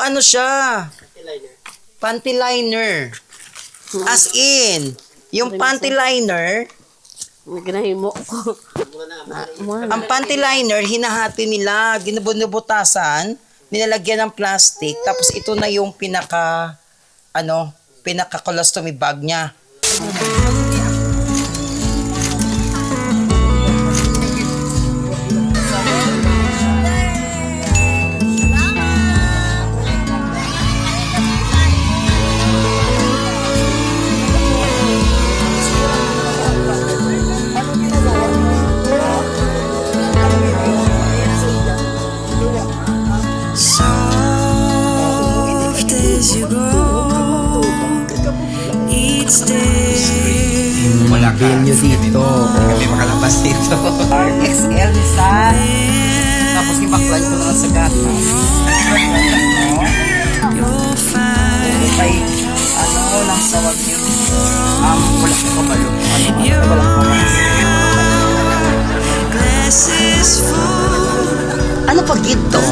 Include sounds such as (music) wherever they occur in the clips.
ano siya? Panty liner. As in, yung panty liner, May ginahimo ko. Na. ang panty liner, hinahati nila, ginubunubutasan, nilalagyan ng plastic, tapos ito na yung pinaka, ano, pinaka colostomy bag niya.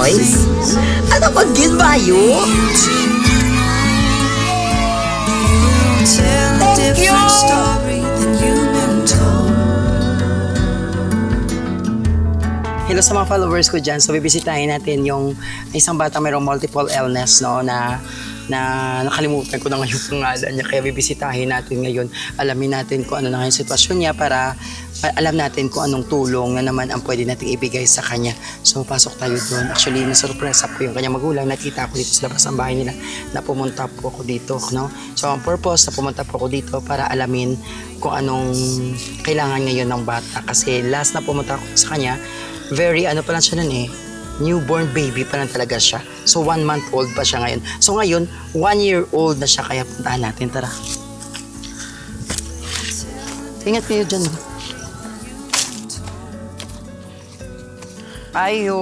Toys? Ano pag gid, bayo? Tell a different story than you've been told. Hello sa mga followers ko dyan. So, bibisitahin natin yung isang bata mayroong multiple illness, no, na na nakalimutan ko na ngayon (laughs) pangalan niya. Kaya bibisitahin natin ngayon. Alamin natin kung ano na ngayon sitwasyon niya para pa- alam natin kung anong tulong na naman ang pwede nating ibigay sa kanya. So, pasok tayo doon. Actually, nasurpresa ko yung kanyang magulang. Nakita ko dito sa labas ng bahay nila na pumunta po ako dito, no? So, ang purpose na pumunta po ako dito para alamin kung anong kailangan ngayon ng bata. Kasi last na pumunta ako sa kanya, very ano pa lang siya nun eh, newborn baby pa lang talaga siya. So, one month old pa siya ngayon. So, ngayon, one year old na siya. Kaya puntahan natin. Tara. Ingat kayo dyan. oh. Ayo.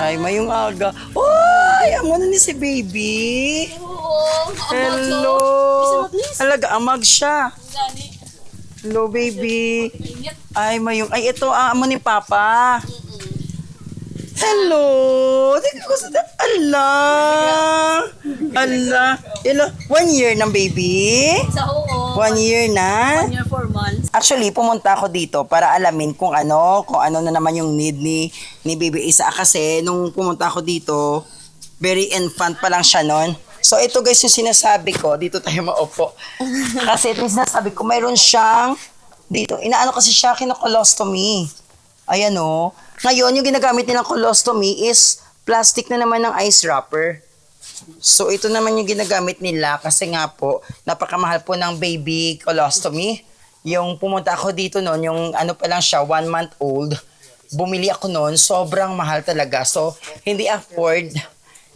Ay, mayong aga. Uy! Amo na ni si baby. Oo. Hello. Alaga, amag siya. Gani. Hello, baby. Ay, mayong... Ay, ito, ah, amo ni Papa. Hello! Di ko sa... Ala! Ala! Ilo, one year ng baby? Sa oo. One year na? One year, four months. Actually, pumunta ako dito para alamin kung ano, kung ano na naman yung need ni, ni Baby Isa. Kasi nung pumunta ako dito, very infant pa lang siya noon. So ito guys yung sinasabi ko, dito tayo maupo. (laughs) Kasi ito yung sinasabi ko, mayroon siyang, dito, inaano kasi siya, kinocolostomy. Ayan o. Ngayon, yung ginagamit nilang colostomy is plastic na naman ng ice wrapper. So, ito naman yung ginagamit nila kasi nga po, napakamahal po ng baby colostomy. Yung pumunta ako dito noon, yung ano pa lang siya, one month old, bumili ako noon, sobrang mahal talaga. So, hindi afford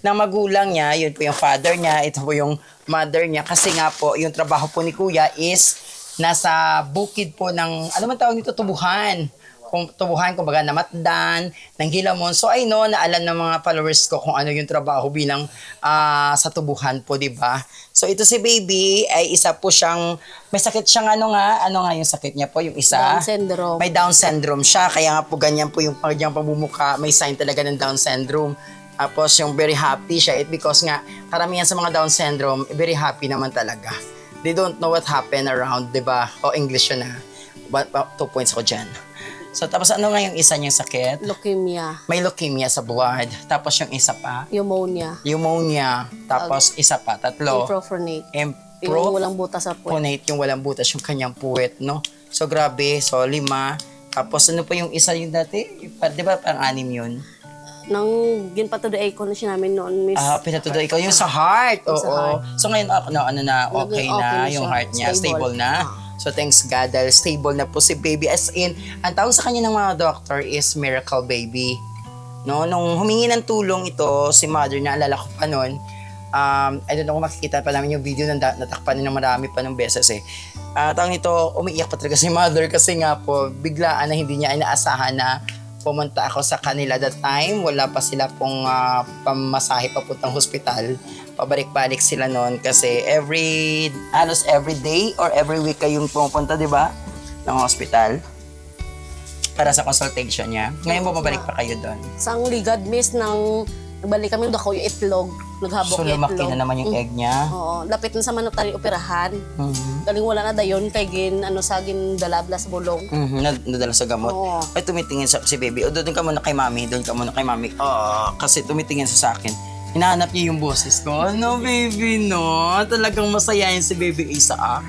ng magulang niya, yun po yung father niya, ito po yung mother niya. Kasi nga po, yung trabaho po ni kuya is nasa bukid po ng, ano man tawag nito, tubuhan kung tubuhan, kumbaga namatdan, ng hilamon. So I know na alam ng mga followers ko kung ano yung trabaho bilang ah, sa tubuhan po, di ba? So ito si baby ay isa po siyang, may sakit siyang ano nga, ano nga yung sakit niya po, yung isa? Down syndrome. May Down syndrome siya, kaya nga po ganyan po yung kanyang pamumuka, may sign talaga ng Down syndrome. Tapos yung very happy siya, it because nga karamihan sa mga Down syndrome, very happy naman talaga. They don't know what happened around, di ba? O English yun na. But, two points ko dyan. So tapos ano nga yung isa niyang sakit? Leukemia. May leukemia sa blood. Tapos yung isa pa, Pneumonia. pneumonia. Tapos isa pa, tatlo. Improfonate. Impro Yung walang butas sa puwet. Ponate, yung walang butas, yung kanyang puwet, no? So, grabe. So, lima. Tapos, ano pa yung isa yung dati? Di ba, parang anim yun? Nang ginpatuday ko na siya namin noon, miss. Ah, pinatudo ikaw. Yung sa heart. Oo. sa heart. So, ngayon, ano, ano na, okay Naging okay na, na yung heart niya. Stable, Stable. na. So, thanks God dahil stable na po si baby. As in, ang tawag sa kanya ng mga doctor is miracle baby. No, nung humingi ng tulong ito, si mother, naalala ko pa noon, um, I don't know kung makikita pa namin yung video na natakpan ng marami pa ng beses eh. Ah, tawag nito, umiiyak pa talaga si mother kasi nga po, biglaan na hindi niya inaasahan na pumunta ako sa kanila that time. Wala pa sila pong ah, pamasahe papuntang hospital. Pabalik-balik sila noon kasi every, halos every day or every week kayong pumupunta, di ba? Ng hospital. para sa consultation niya. Ngayon bumabalik pa kayo doon. Sang ligad, miss, nang nagbalik kami, dako yung itlog. Naghabok So yung lumaki itlog. na naman yung egg niya. Oo, lapit na sa manutari operahan. Mhm. Galing wala na dayon, kay gin, ano sa gin dalabla sa bulong. Mhm, nad- nadala sa gamot. Oo. Ay, tumitingin sa si baby. O, doon ka muna kay mami. Doon ka muna kay mami. Ah, kasi tumitingin sa sa akin. Hinahanap niya yung boses ko. Ano, baby, no? Talagang masayahin si baby Isaac.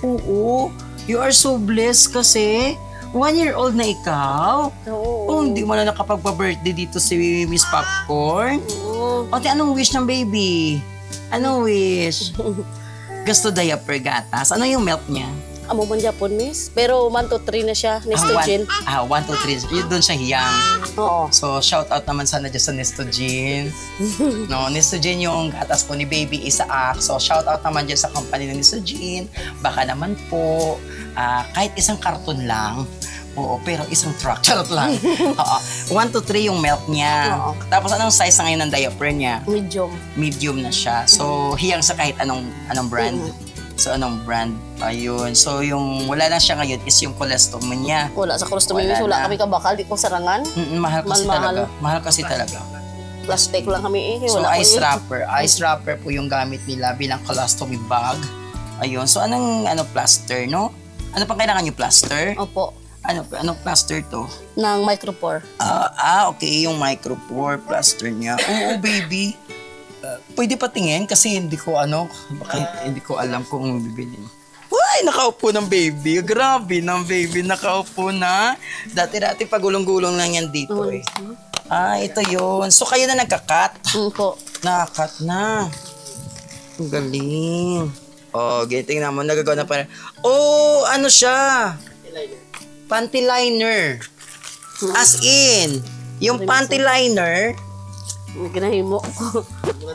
Oo. You are so blessed kasi one year old na ikaw. Oo. Oh, hindi mo na nakapagpa-birthday dito si Miss Popcorn. Oo. O, ti, anong wish ng baby? Anong wish? (laughs) Gusto diaper gatas. Ano yung milk niya? Amo man Japon, miss. Pero 1 to 3 na siya, Ah, Nestogen. ah, one, two, three. Yun doon siya hiyang. Oo. So, shout out naman sana dyan sa Nestogen. (laughs) no, Nestogen yung gatas po ni Baby Isaac. So, shout out naman dyan sa company ng Nestogen. Baka naman po, ah, kahit isang karton lang. Oo, pero isang truck. (laughs) Charot lang. (laughs) Oo. One to three yung milk niya. Oo. Tapos, anong size na ngayon ng diaper niya? Medium. medium na siya. So, hiyang sa kahit anong anong brand. So, anong brand? Ayun. So, yung wala na siya ngayon is yung colostomy niya. Wala sa colostomy, Wala. Wala na. kami kabakal, di ko sarangan. Mm, mahal kasi Mahal, talaga. Mahal kasi talaga. Plastic lang kami eh. So, Wala ice wrapper. Ice wrapper po yung gamit nila bilang colostomy bag. Ayun. So, anong ano plaster, no? Ano pang kailangan yung plaster? Opo. Ano anong plaster to? Ng micropore. Ah, ah, okay, yung micropore plaster niya. Oo, baby. Uh, pwede pa tingin kasi hindi ko ano, baka hindi ko alam kung bibili. Ay, nakaupo ng baby. Grabe ng baby, nakaupo na. Dati-dati pagulong-gulong lang yan dito eh. Ah, ito yun. So kayo na nagka-cut? Mm po. Nakakat na. Ang galing. Oh, giting na mo. Nagagawa na pa. Oh, ano siya? Panty liner. As in, yung panty liner, Ginahimo ko.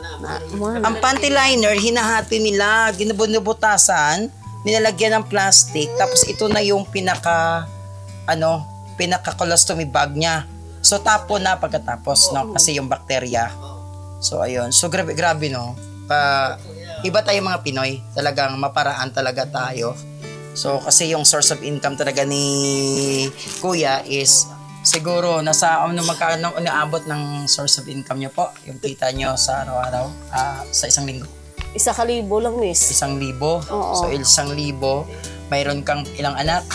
(laughs) Ang panty liner, hinahati nila, ginubunubutasan, nilalagyan ng plastic, tapos ito na yung pinaka, ano, pinaka colostomy bag niya. So, tapo na pagkatapos, no? Kasi yung bakterya. So, ayun. So, grabe, grabe, no? Pa, iba tayo mga Pinoy. Talagang maparaan talaga tayo. So, kasi yung source of income talaga ni Kuya is siguro nasa ano magkano inaabot ng source of income niyo po, yung kita niyo sa araw-araw, ah, sa isang linggo. Isa kalibo lang, miss. Isang libo. Oo. So, isang libo. Mayroon kang ilang anak?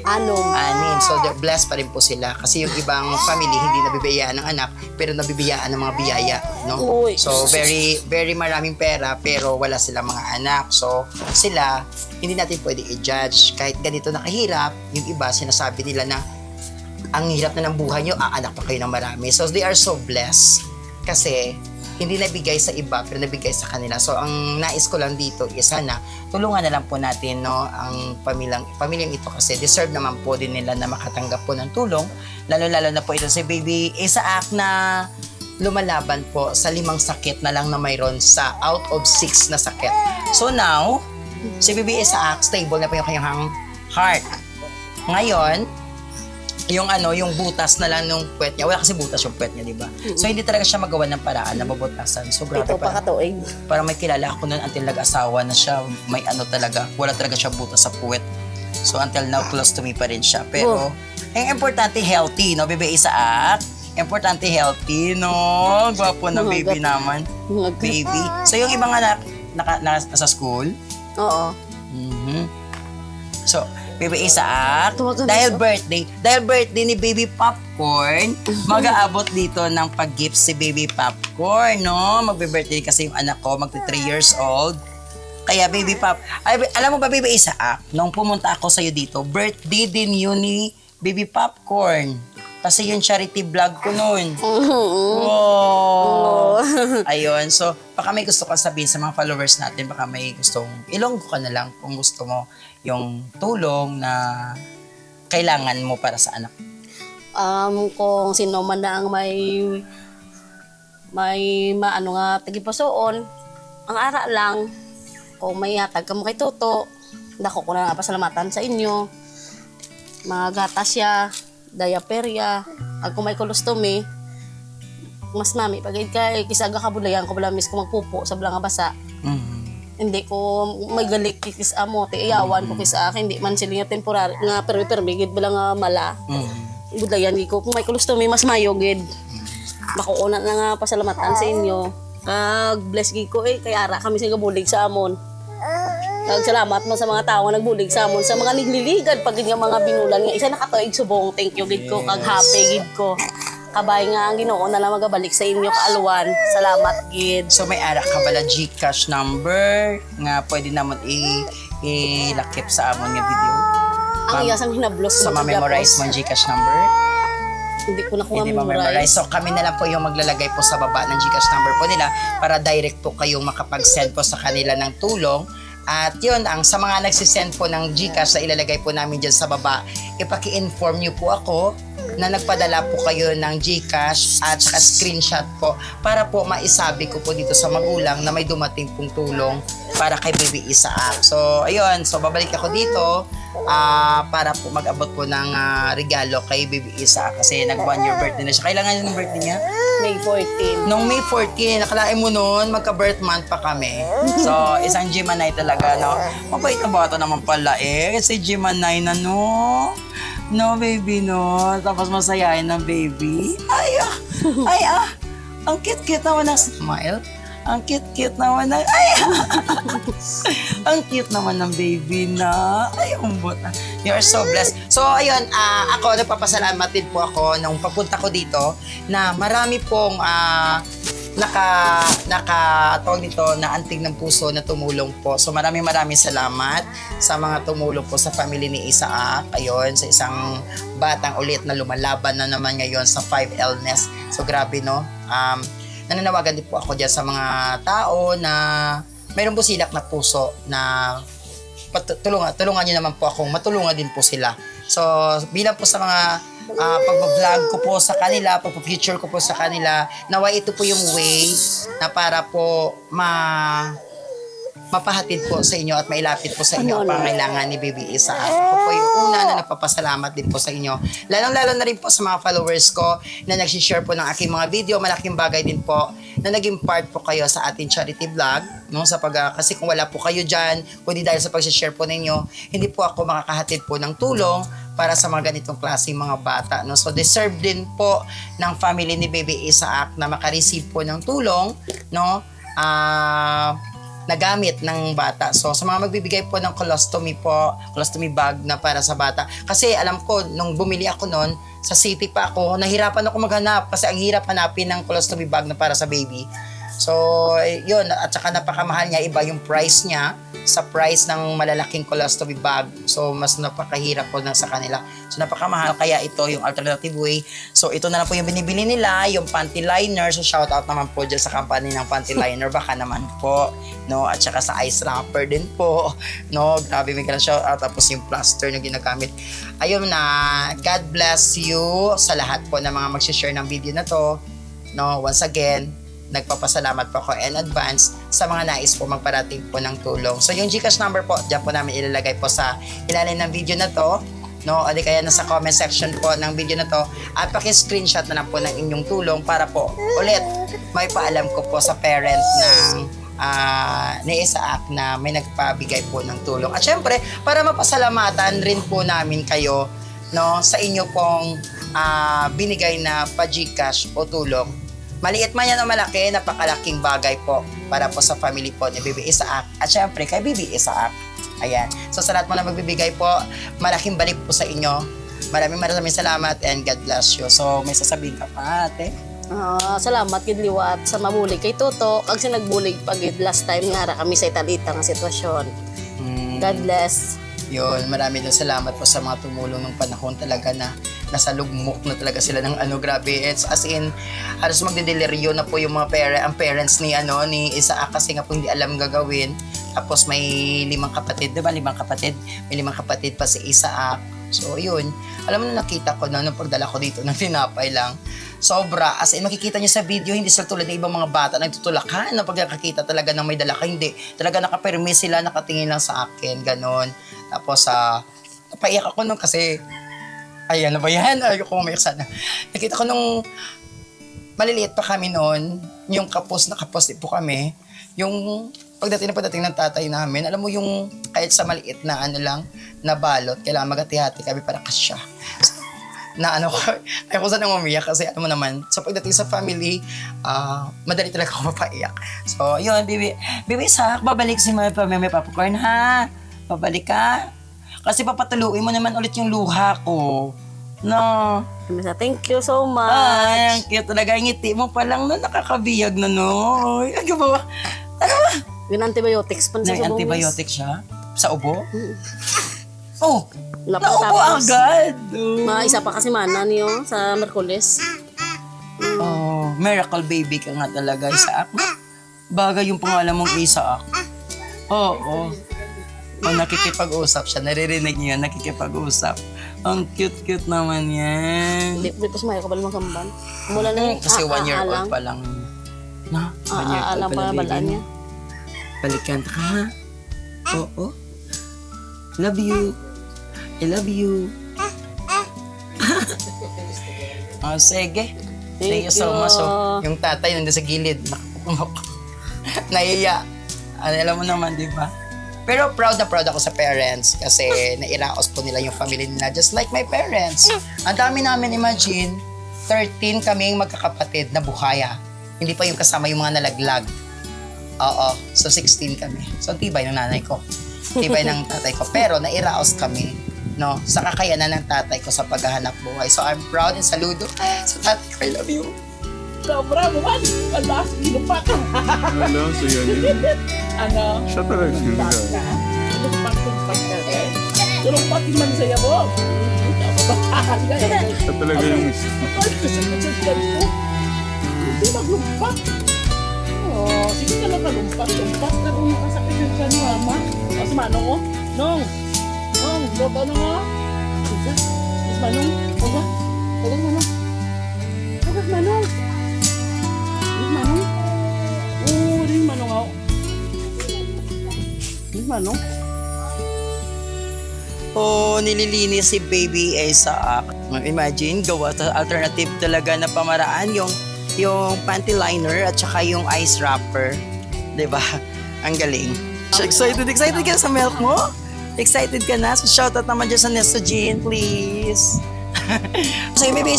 Anom. Anim. So, they're blessed pa rin po sila. Kasi yung ibang family, hindi nabibiyayaan ng anak, pero nabibiyayaan ng mga biyaya. No? Uy. So, very, very maraming pera, pero wala silang mga anak. So, sila, hindi natin pwede i-judge. Kahit ganito nakahirap, yung iba, sinasabi nila na, ang hirap na ng buhay nyo, aanak pa kayo ng marami. So, they are so blessed. Kasi, hindi nabigay sa iba, pero nabigay sa kanila. So, ang nais ko lang dito is sana, tulungan na lang po natin, no, ang pamilyang, pamilyang ito kasi deserve naman po din nila na makatanggap po ng tulong. Lalo-lalo na po ito si Baby Isaac na lumalaban po sa limang sakit na lang na mayroon sa out of six na sakit. So now, si Baby Isaac, stable na po yung kanyang heart. Ngayon, yung ano, yung butas na lang nung puwet niya. Wala kasi butas yung puwet niya, di ba? So, hindi talaga siya magawa ng paraan na mabutasan. So, grabe Ito pa pa. katuig. Parang may kilala ako noon until nag-asawa na siya. May ano talaga. Wala talaga siya butas sa puwet. So, until now, close to me pa rin siya. Pero, ang importante, healthy, no? Bebe Isaac. Importante, healthy, no? Gwapo ng baby naman. Baby. So, yung ibang anak, naka, nasa, nasa school, Oo. Mhm. So, Baby Isaac, Tuwagan dahil birthday, dahil birthday ni Baby Popcorn, mag-aabot dito ng pag-gift si Baby Popcorn, no? Magbe-birthday kasi yung anak ko, magti 3 years old. Kaya Baby Pop, ay, alam mo ba Baby Isaac, nung pumunta ako sa'yo dito, birthday din yun ni Baby Popcorn. Kasi yung charity vlog ko noon. (laughs) Wow! Ayun, so baka may gusto ka sabihin sa mga followers natin, baka may gustong ilonggo ka na lang kung gusto mo yung tulong na kailangan mo para sa anak. um, kung sino man na ang may may maano nga tagipasoon, ang ara lang, kung may hatag ka mo kay Toto, dako ko na nga pasalamatan sa inyo. Mga gatas ya, diaperya, ag kung may colostomy, mas nami pag kay kisaga kabulayan ko bala mis ko magpupo sa bala nga basa Mhm. Hindi ko may galik kikis amo ti iyawan ko kis akin hindi man sila nga temporary nga permi permi gid bala nga mala Mhm. budayan gi ko kung may colostomy mas mayo gid. Makuuna na nga pasalamatan sa inyo. Kag bless gi ko eh kay ara kami sa gabulig sa amon. Kag salamat mo sa mga tao nga nagbulig sa amon sa mga nigliligad pag nga mga binulan nga isa nakatuig subong thank you gid ko kag happy gid ko. Kabay nga ang Ginoo na lang magabalik sa inyo kaalwan. Salamat gid. So may ara ka bala Gcash number nga pwede naman i ilakip sa amon nga video. Ang Ma'am, iyasang hinablos So ko sa ma-memorize mo ang Gcash number? Hindi ko na ko Hindi ma-memorize. So kami na lang po yung maglalagay po sa baba ng Gcash number po nila para direct po kayong makapag-send po sa kanila ng tulong. At yun, ang sa mga nagsisend po ng Gcash na ilalagay po namin dyan sa baba, ipaki-inform nyo po ako na nagpadala po kayo ng Gcash at saka screenshot po para po maisabi ko po dito sa magulang na may dumating pong tulong para kay Baby Isaac. So, ayun. So, babalik ako dito ah para po mag-abot po ng ah, regalo kay Baby Isaac kasi nag one year birthday na siya. Kailangan yung birthday niya? May 14. Nung May 14, nakalain mo noon, magka-birth month pa kami. So, isang Gemini talaga, no? Mabait na bata naman pala eh. Kasi Gemini na, no? No, baby, no? Tapos masayahin ng baby. Ay, ah! Ay, ah! Ang cute-cute naman ng smile. Ang cute-cute naman ng... Ay, (laughs) ang cute naman ng baby na. Ay, umbot na. You're so blessed. So, ayun, ah, ako, nagpapasalamat din po ako nung papunta ko dito na marami pong ah, naka, naka, tawag dito, na antig ng puso na tumulong po. So, maraming maraming salamat sa mga tumulong po sa family ni Isaac. Ayun, sa isang batang ulit na lumalaban na naman ngayon sa 5 illness. So, grabe, no? Um, nananawagan din po ako dyan sa mga tao na mayroon po silak na puso na pat- tulungan, tulungan niyo naman po akong matulungan din po sila. So, bilang po sa mga uh, pag-vlog ko po sa kanila, pag-future ko po sa kanila, nawa ito po yung way na para po ma mapahatid po sa inyo at mailapit po sa inyo ang Ano, pangailangan ni Baby Isa. Ako po yung una na nagpapasalamat din po sa inyo. Lalong-lalo na rin po sa mga followers ko na nagsishare po ng aking mga video. Malaking bagay din po na naging part po kayo sa ating charity vlog. No? Sa pag, ah, kasi kung wala po kayo dyan, kundi dahil sa pag-share po ninyo, hindi po ako makakahatid po ng tulong para sa mga ganitong klaseng mga bata. No? So, deserve din po ng family ni Baby Isaac na makareceive po ng tulong. No? Ah na gamit ng bata. So, sa mga magbibigay po ng colostomy po, colostomy bag na para sa bata. Kasi alam ko, nung bumili ako noon, sa city pa ako, nahirapan ako maghanap kasi ang hirap hanapin ng colostomy bag na para sa baby. So, eh, yun. At saka napakamahal niya. Iba yung price niya sa price ng malalaking colostomy bag. So, mas napakahirap po na sa kanila. So, napakamahal. Kaya ito yung alternative way. So, ito na lang po yung binibili nila, yung panty liner. So, shout out naman po dyan sa company ng panty (laughs) liner. Baka naman po. No? At saka sa ice wrapper din po. No? Grabe, may ganun shout out. Tapos yung plaster na ginagamit. Ayun na. God bless you sa lahat po ng mga mag-share ng video na to. No? Once again, nagpapasalamat po ako in advance sa mga nais po magparating po ng tulong. So yung Gcash number po, dyan po namin ilalagay po sa ilalim ng video na to. No, o di kaya nasa comment section po ng video na to at paki-screenshot na lang po ng inyong tulong para po ulit may paalam ko po sa parent ng ah, ni Isaac na may nagpabigay po ng tulong. At syempre, para mapasalamatan rin po namin kayo no, sa inyo pong ah, binigay na pa-Gcash o tulong Maliit man yan o malaki, napakalaking bagay po para po sa family po ni Bibi Isaac at syempre kay Bibi Isaac. Ayan. So sa lahat mo na magbibigay po, malaking balik po sa inyo. Maraming maraming salamat and God bless you. So may sasabihin ka pa ate. Ah, salamat gid liwat sa mabulig kay Toto kag sa nagbulig pag last time nga ra kami sa italita nga sitwasyon. Mm, God bless. yun, marami din salamat po sa mga tumulong ng panahon talaga na nasa lugmok na talaga sila ng ano, grabe. It's as in, halos magdideliryo na po yung mga pare, ang parents ni ano, ni Isaac kasi nga po hindi alam gagawin. Tapos may limang kapatid, di ba? Limang kapatid. May limang kapatid pa si Isaac. So, yun. Alam mo na nakita ko na nung pagdala ko dito ng (laughs) tinapay lang. Sobra. As in, makikita niyo sa video, hindi sila tulad ng ibang mga bata nagtutulakan na pagkakakita talaga ng may dala ka. Hindi. Talaga nakapirme sila, nakatingin lang sa akin. Ganon. Tapos, sa napaiyak ako nung kasi, ay, ano ba yan? Ayoko umiyak sana. Nakita ko nung maliliit pa kami noon, yung kapos na kapos po kami, yung pagdating na pagdating ng tatay namin, alam mo yung kahit sa maliit na ano lang, na balot, kailangan magati-hati kami para kasya. So, na ano ko, (laughs) ayoko sana umiyak kasi alam mo naman, sa pagdating sa family, ah, madali talaga ako mapaiyak. So, yun, baby, baby Sak, babalik si Mami pa Popcorn, ha? Babalik ka? Kasi papatuluin mo naman ulit yung luha ko. No. Thank you so much. Ay, ang cute talaga. Ang ngiti mo pa lang no, nakakabiyag na no. Ay, ano ba? Ano ba? Yung antibiotics pa sa May subong, antibiotic siya? Sa ubo? Oh, naubo tapos, agad. Oh. Mga isa pa kasi mana niyo sa Merkulis. Oh, miracle baby ka nga talaga, Isaac. Bagay yung pangalan mong Isaac. Oo. Oh, oh. Nakikipag-usap siya. Naririnig niya, nakikipag-usap. Ang cute-cute naman yan. Di, di pa sumaya ka ba limang kamban? Mula na yung Kasi one year old pa lang. Na, one year old pa lang balaan niya. Balikan ka, ha? Oo. Love you. I love you. oh, (laughs) sige. Thank, you so much. Oh, yung tatay nandun sa gilid. Nakapungok. (laughs) Naiya. Ano, alam mo naman, di ba? Pero proud na proud ako sa parents kasi nairaos po nila yung family nila just like my parents. Ang dami namin imagine, 13 kaming magkakapatid na buhaya. Hindi pa yung kasama yung mga nalaglag. Oo. So, 16 kami. So, tibay ng nanay ko. Tibay ng tatay ko. Pero, nairaos kami. No? Sa kakayanan ng tatay ko sa paghahanap buhay. So, I'm proud and saludo sa tatay ko. I love you. Sobra mo man. Wala, sinupak. Ano, saya (laughs) niya. Ano? Siya talaga siya. Sinupak, sinupak ka. Sinupak yung man saya mo. Ka eh. Siya talaga yung... Ay, kasi ko. Hindi maglumpak. Oh, sige ka lang kalumpak. Lumpak ka kung nakasakit yung siya ni mama. O, si Manong oh. Nong. Nong, loto na nga. Sige. Mas Manong. Huwag Huwag Manong. Huwag Manong. Oo, rin Manong ako. Rin Manong. Oh, nililinis si baby Isaac. Imagine, gawa sa alternative talaga na pamaraan yung yung panty liner at saka yung ice wrapper. 'Di ba? (laughs) Ang galing. Excited, excited ka sa milk mo? Excited ka na? So, shoutout naman dyan sa Nestogen, please. (laughs) so, yung baby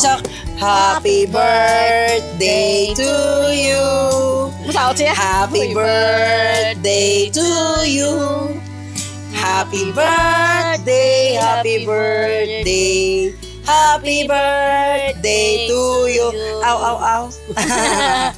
Happy birthday to you. Siya. Happy birthday to you. Happy birthday, happy birthday, happy birthday to you. Ow, ow, ow.